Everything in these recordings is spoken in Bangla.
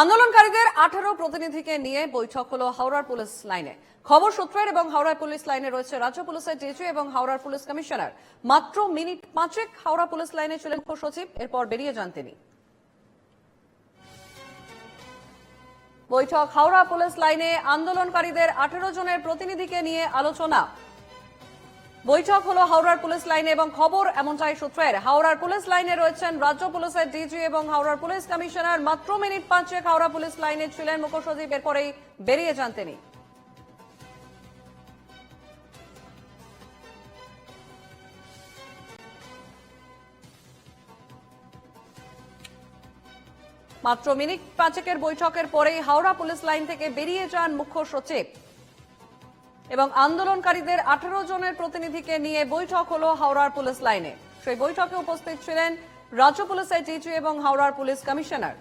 আন্দোলনকারীদের আঠারো প্রতিনিধিকে নিয়ে বৈঠক হলো হাওড়ার পুলিশ লাইনে। খবর সূত্রের এবং হাওড়া পুলিশ লাইনে রয়েছে রাজ্য পুলিশের ডিজি এবং হাওড়ার পুলিশ কমিশনার। মাত্র মিনিট পাঁচেক হাওড়া পুলিশ লাইনে ছিলেন মুখ্য সচিব এরপর বেরিয়ে যান তিনি। বৈঠক, হাওড়া পুলিশ লাইনে আন্দোলনকারীদের আঠারো জনের প্রতিনিধিকে নিয়ে আলোচনা। বৈঠক হলো হাওড়ার পুলিশ লাইনে এবং খবর এমনটাই সূত্রের। হাওড়ার পুলিশ লাইনে রয়েছেন রাজ্য পুলিশের ডিজি এবং হাওড়ার পুলিশ কমিশনার। মাত্র মিনিট পাঁচেক হাওড়া পুলিশ লাইনে ছিলেন মুখ্য এরপরেই বেরিয়ে যান তিনি। মাত্র মিনিট পাঁচেকের বৈঠকের পরেই হাওড়া পুলিশ লাইন থেকে বেরিয়ে যান মুখ্য সচিব। এবং আন্দোলনকারীদের আঠারো জনের প্রতিনিধিকে নিয়ে বৈঠক হলো হাওড়ার পুলিশ লাইনে। সেই বৈঠকে উপস্থিত ছিলেন রাজ্য পুলিশের ডিজি এবং হাওড়ার পুলিশ কমিশনার।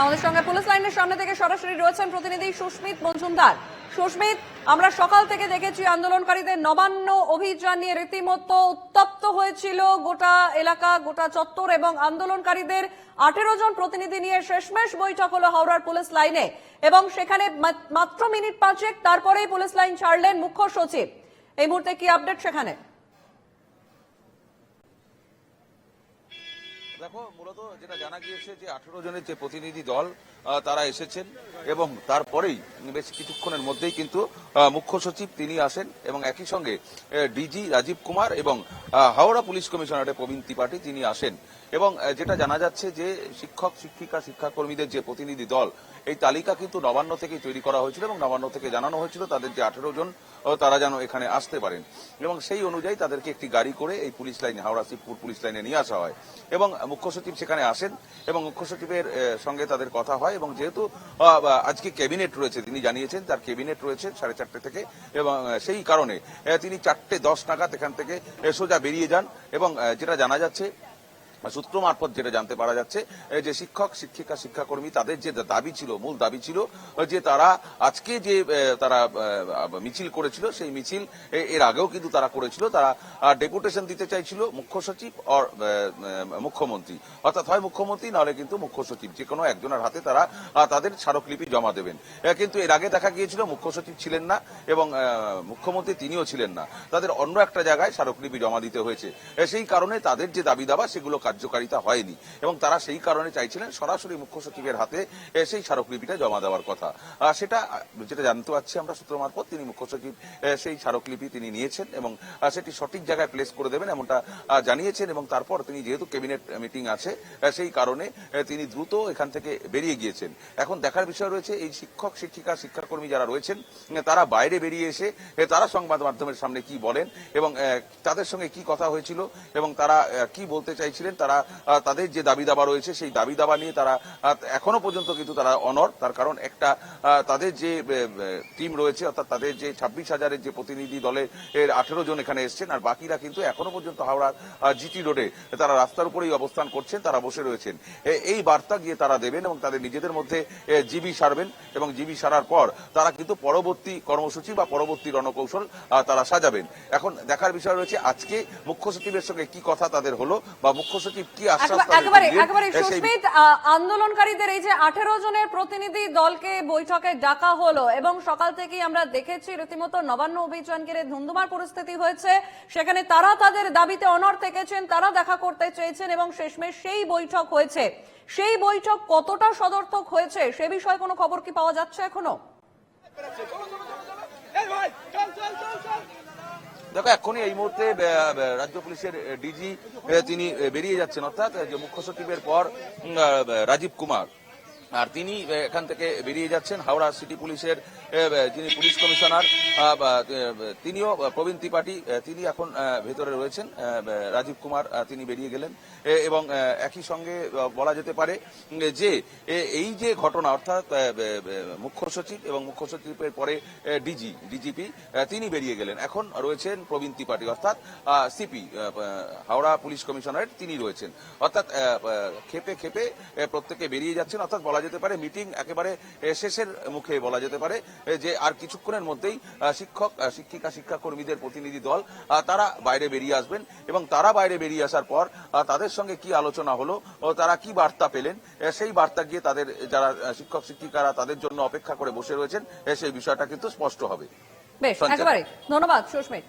আমাদের সঙ্গে পুলিশ লাইনের সামনে থেকে সরাসরি রয়েছেন প্রতিনিধি সুস্মিত মজুমদার। সুস্মিত, আমরা সকাল থেকে দেখেছি আন্দোলনকারীদের নবান্ন অভিযান নিয়ে রীতিমতো উত্তপ্ত হয়েছিল গোটা এলাকা, গোটা চত্বর এবং আন্দোলনকারীদের আঠেরো জন প্রতিনিধি নিয়ে শেষমেশ বৈঠক হলো হাওড়ার পুলিশ লাইনে। এবং সেখানে মাত্র মিনিট পাঁচেক তারপরেই পুলিশ লাইন ছাড়লেন মুখ্য সচিব। এই মুহূর্তে কি আপডেট সেখানে? দেখো, মূলত যেটা জানা গিয়েছে যে আঠেরো জনের যে প্রতিনিধি দল তারা এসেছেন এবং তারপরেই বেশ কিছুক্ষণের মধ্যেই কিন্তু মুখ্য সচিব তিনি আসেন এবং একই সঙ্গে ডিজি রাজীব কুমার এবং হাওড়া পুলিশ কমিশনারের প্রবীণ ত্রিপাঠী তিনি আসেন। এবং যেটা জানা যাচ্ছে যে শিক্ষক, শিক্ষিকা, শিক্ষাকর্মীদের যে প্রতিনিধি দল, এই তালিকা কিন্তু নবান্ন থেকেই তৈরি করা হয়েছিল এবং নবান্ন থেকে জানানো হয়েছিল তাদের যে আঠেরো জন তারা যেন এখানে আসতে পারেন। এবং সেই অনুযায়ী তাদেরকে একটি গাড়ি করে এই পুলিশ লাইনে, হাওড়া শিবপুর পুলিশ লাইনে নিয়ে আসা হয়। এবং মুখ্য সচিব সেখানে আসেন এবং মুখ্য সচিবের সঙ্গে তাদের কথা হয় এবং যেহেতু আজকে ক্যাবিনেট রয়েছে, তিনি জানিয়েছেন তার ক্যাবিনেট রয়েছে সাড়ে চারটে থেকে এবং সেই কারণে তিনি চারটে দশ নাগাদ এখান থেকে সোজা বেরিয়ে যান এবং যেটা জানা যাচ্ছে সূত্র মারফত যেটা জানতে পারা যাচ্ছে যে শিক্ষক শিক্ষিকা শিক্ষাকর্মী তাদের যে দাবি ছিল মূল দাবি ছিল যে তারা আজকে যে তারা মিছিল করেছিল সেই মিছিল এর আগেও কিন্তু তারা করেছিল তারা ডেপুটেশন দিতে চাইছিল মুখ্য সচিব এ, মুখ্যমন্ত্রী। অর্থাৎ হয় মুখ্যমন্ত্রী নাহলে কিন্তু মুখ্য সচিব যে কোনো একজনের হাতে তারা তাদের স্মারকলিপি জমা দেবেন। কিন্তু এর আগে দেখা গিয়েছিল মুখ্য সচিব ছিলেন না এবং মুখ্যমন্ত্রী তিনিও ছিলেন না। তাদের অন্য একটা জায়গায় স্মারকলিপি জমা দিতে হয়েছে। সেই কারণে তাদের যে দাবি দাবা সেগুলো কার্যকারিতা হয়নি। এবং তারা সেই কারণে চাইছিলেন সরাসরি মুখ্য সচিবের হাতে সেই স্মারকলিপিটা জমা দেওয়ার কথা। সেটা যেটা জানতে পারছি আমরা সূত্র মারফত, তিনি মুখ্য সচিব সেই স্মারকলিপি তিনি নিয়েছেন এবং সেটি সঠিক জায়গায় প্লেস করে দেবেন এমনটা জানিয়েছেন এবং তারপর তিনি যেহেতু ক্যাবিনেট মিটিং আছে সেই কারণে তিনি দ্রুত এখান থেকে বেরিয়ে গিয়েছেন। এখন দেখার বিষয় রয়েছে, এই শিক্ষক, শিক্ষিকা, শিক্ষাকর্মী যারা রয়েছেন তারা বাইরে বেরিয়ে এসে তারা সংবাদ মাধ্যমের সামনে কি বলেন এবং তাদের সঙ্গে কি কথা হয়েছিল এবং তারা কি বলতে চাইছিলেন তারা তাদের যে দাবি দাবা রয়েছে, সেই দাবি দাবা নিয়ে তারা এখনও পর্যন্ত কিন্তু তারা অনর তার কারণ একটা তাদের যে টিম রয়েছে, অর্থাৎ তাদের যে ছাব্বিশ হাজারের যে প্রতিনিধি দলে এর আঠেরো জন এখানে এসছেন, আর বাকিরা কিন্তু এখনও পর্যন্ত হাওড়ার জিটি রোডে তারা রাস্তার উপরেই অবস্থান করছেন, তারা বসে রয়েছেন। এই বার্তা গিয়ে তারা দেবেন এবং তাদের নিজেদের মধ্যে জিবি সারবেন এবং জিবি সারার পর তারা কিন্তু পরবর্তী কর্মসূচি বা পরবর্তী রণকৌশল তারা সাজাবেন। এখন দেখার বিষয় রয়েছে, আজকে মুখ্য সচিবের সঙ্গে কি কথা তাদের হলো বা মুখ্য সচিব কি আশ্বাস একেবারে- একেবারে সুস্মিত আন্দোলনকারীদের এই যে আঠেরো জনের প্রতিনিধি দলকে বৈঠকে ডাকা হলো এবং সকাল থেকেই আমরা দেখেছি রীতিমতো নবান্ন অভিযান ঘিরে ধুন্ধুমার পরিস্থিতি হয়েছে। সেখানে তারা তাদের দাবিতে অনর থেকেছেন তারা দেখা করতে চেয়েছেন এবং শেষমেশ সেই বৈঠক হয়েছে। সেই বৈঠক কতটা সদর্থক হয়েছে সে বিষয়ে কোনো খবর কি পাওয়া যাচ্ছে এখনও? দেখো, এখনই এই মুহূর্তে রাজ্য পুলিশের ডিজি তিনি বেরিয়ে যাচ্ছেন। অর্থাৎ মুখ্য সচিবের পর রাজীব কুমার। আর তিনি এখান থেকে বেরিয়ে যাচ্ছেন হাওড়া সিটি পুলিশের যিনি পুলিশ কমিশনার তিনিও প্রবীণ ত্রিপাঠী তিনি এখন ভেতরে রয়েছেন রাজীব কুমার তিনি বেরিয়ে গেলেন এবং একই সঙ্গে বলা যেতে পারে যে এই যে ঘটনা, অর্থাৎ মুখ্য সচিব এবং মুখ্য সচিবের পরে ডিজি, ডিজিপি তিনি বেরিয়ে গেলেন। এখন রয়েছেন প্রবীণ ত্রিপাঠী, অর্থাৎ সিপি হাওড়া পুলিশ কমিশনারেট তিনি রয়েছেন। অর্থাৎ খেপে খেপে প্রত্যেকে বেরিয়ে যাচ্ছেন, অর্থাৎ বলা যেতে পারে মিটিং একেবারে শেষের মুখে বলা যেতে পারে যে আর কিছুক্ষণের মধ্যেই শিক্ষক শিক্ষিকা শিক্ষাকর্মীদের প্রতিনিধি দল তারা বাইরে বেরিয়ে আসবেন এবং তারা বাইরে বেরিয়ে আসার পর তাদের সঙ্গে কি আলোচনা হলো তারা কি বার্তা পেলেন সেই বার্তা গিয়ে তাদের যারা শিক্ষক শিক্ষিকারা তাদের জন্য অপেক্ষা করে বসে রয়েছেন সেই বিষয়টা কিন্তু স্পষ্ট হবে। বেশ একেবারে ধন্যবাদ সুস্মিত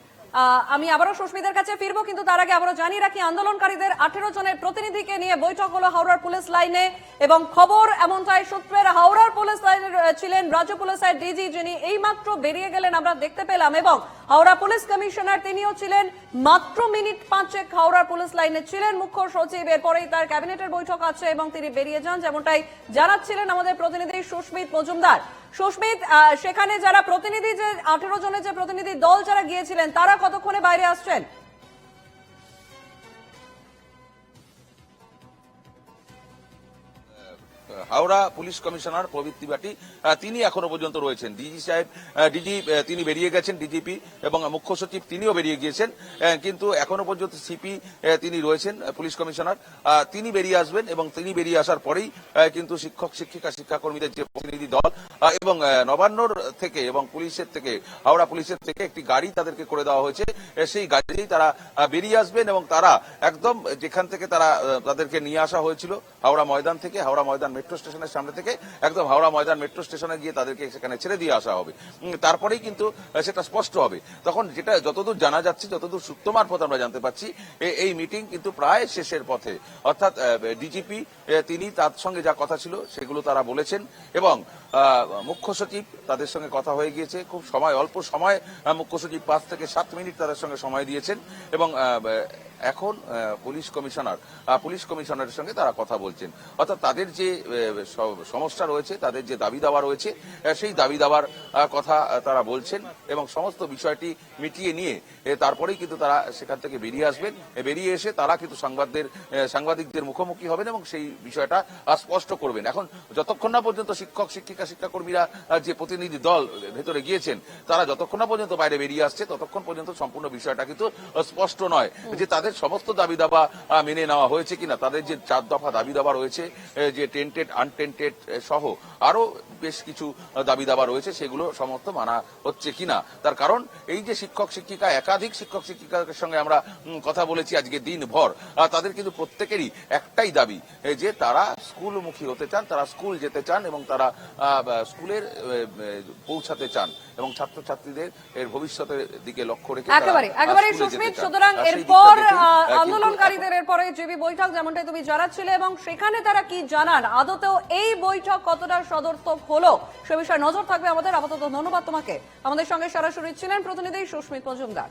আমি আবারও সুস্মিতের কাছে ফিরবো, কিন্তু তার আগে আবারও জানিয়ে রাখি, আন্দোলনকারীদের আঠেরো জনের প্রতিনিধিকে নিয়ে বৈঠক হলো হাওড়ার পুলিশ লাইনে। এবং খবর এমনটাই সূত্রের হাওড়ার পুলিশ লাইনে ছিলেন রাজ্য পুলিশের ডিজি, যিনি এইমাত্র বেরিয়ে গেলেন, আমরা দেখতে পেলাম। এবং হাওড়া পুলিশ কমিশনার তিনিও ছিলেন, মাত্র মিনিট পাঁচেক হাওড়ার পুলিশ লাইনে ছিলেন মুখ্য সচিব। এরপরেই তার ক্যাবিনেটের বৈঠক আছে এবং তিনি বেরিয়ে যান, যেমনটাই জানাচ্ছিলেন আমাদের প্রতিনিধি সুস্মিত মজুমদার। সুস্মিত সেখানে যারা প্রতিনিধি যে আঠেরো জনের যে প্রতিনিধি দল যারা গিয়েছিলেন, তারা কতক্ষণে বাইরে আসছেন? হাওড়া পুলিশ কমিশনার বাটি আহ, তিনি এখনও পর্যন্ত রয়েছেন। ডিজি সাহেব ডিজি তিনি বেরিয়ে গেছেন ডিজিপি এবং মুখ্য সচিব তিনিও বেরিয়ে গিয়েছেন কিন্তু এখনও পর্যন্ত সিপি তিনি রয়েছেন পুলিশ কমিশনার। তিনি বেরিয়ে আসবেন এবং তিনি বেরিয়ে আসার পরেই কিন্তু শিক্ষক শিক্ষিকা শিক্ষাকর্মীদের যে প্রতিনিধি দল এবং নবান্নর থেকে এবং পুলিশের থেকে হাওড়া পুলিশের থেকে একটি গাড়ি তাদেরকে করে দেওয়া হয়েছে। সেই গাড়িতেই তারা বেরিয়ে আসবেন এবং তারা একদম যেখান থেকে তারা তাদেরকে নিয়ে আসা হয়েছিল হাওড়া ময়দান থেকে হাওড়া ময়দান মেট্রো স্টেশনের সামনে থেকে একদম হাওড়া ময়দান মেট্রো স্টেশনে গিয়ে তাদেরকে সেখানে ছেড়ে দিয়ে আসা হবে। তারপরেই কিন্তু সেটা স্পষ্ট হবে। তখন যেটা যতদূর জানা যাচ্ছে, যতদূর সূত্র মারফত আমরা জানতে পারছি এই মিটিং কিন্তু প্রায় শেষের পথে। অর্থাৎ ডিজিপি তিনি তার সঙ্গে যা কথা ছিল, সেগুলো তারা বলেছেন এবং মুখ্য সচিব তাদের সঙ্গে কথা হয়ে গিয়েছে। খুব সময়, অল্প সময় মুখ্য সচিব পাঁচ থেকে সাত মিনিট তাদের সঙ্গে সময় দিয়েছেন এবং এখন পুলিশ কমিশনার পুলিশ কমিশনারের সঙ্গে তারা কথা বলছেন। অর্থাৎ তাদের যে সমস্যা রয়েছে তাদের যে দাবি দাওয়া রয়েছে সেই দাবি দাবার কথা তারা বলছেন এবং সমস্ত বিষয়টি মিটিয়ে নিয়ে তারপরেই কিন্তু তারা সেখান থেকে বেরিয়ে আসবেন। বেরিয়ে এসে তারা কিন্তু সংবাদদের আহ, সাংবাদিকদের মুখোমুখি হবেন এবং সেই বিষয়টা স্পষ্ট করবেন। এখন যতক্ষণ না পর্যন্ত শিক্ষক শিক্ষিকা শিক্ষাকর্মীরা যে প্রতিনিধি দল ভেতরে গিয়েছেন তারা যতক্ষণ না পর্যন্ত বাইরে বেরিয়ে আসছে ততক্ষণ পর্যন্ত সম্পূর্ণ বিষয়টা কিন্তু স্পষ্ট নয়। যে তাদের সমস্ত দাবি দাবা মেনে নেওয়া হয়েছে কিনা তাদের যে চার দফা দাবি দাবা রয়েছে যে টেন্টেড আনটেন্টেড সহ আরও বেশ কিছু দাবি দাবা রয়েছে সেগুলো সমস্ত মানা হচ্ছে কিনা তার কারণ এই যে শিক্ষক শিক্ষিকা একাধিক শিক্ষক শিক্ষিকার সঙ্গে আমরা কথা বলেছি আজকে দিন ভর তাদের কিন্তু প্রত্যেকেরই একটাই দাবি যে তারা স্কুলমুখী হতে চান তারা স্কুল যেতে চান এবং তারা আহ, স্কুলের পৌঁছাতে চান এবং ছাত্রছাত্রীদের এর ভবিষ্যতের দিকে লক্ষ্য রেখে একেবারে একেবারে যেতে সুস্মিত চান। সুতরাং এরপর আহ, কিন্তু আন্দোলনকারীদের এরপরে জিবি বৈঠক যেমনটাই তুমি জানাচ্ছিলে এবং সেখানে তারা কি জানান? আদতেও এই বৈঠক কতটা সদর্থক হলো? সে বিষয়ে নজর থাকবে আমাদের। আপাতত ধন্যবাদ তোমাকে। আমাদের সঙ্গে সরাসরি ছিলেন প্রতিনিধি সুস্মিত মজুমদার।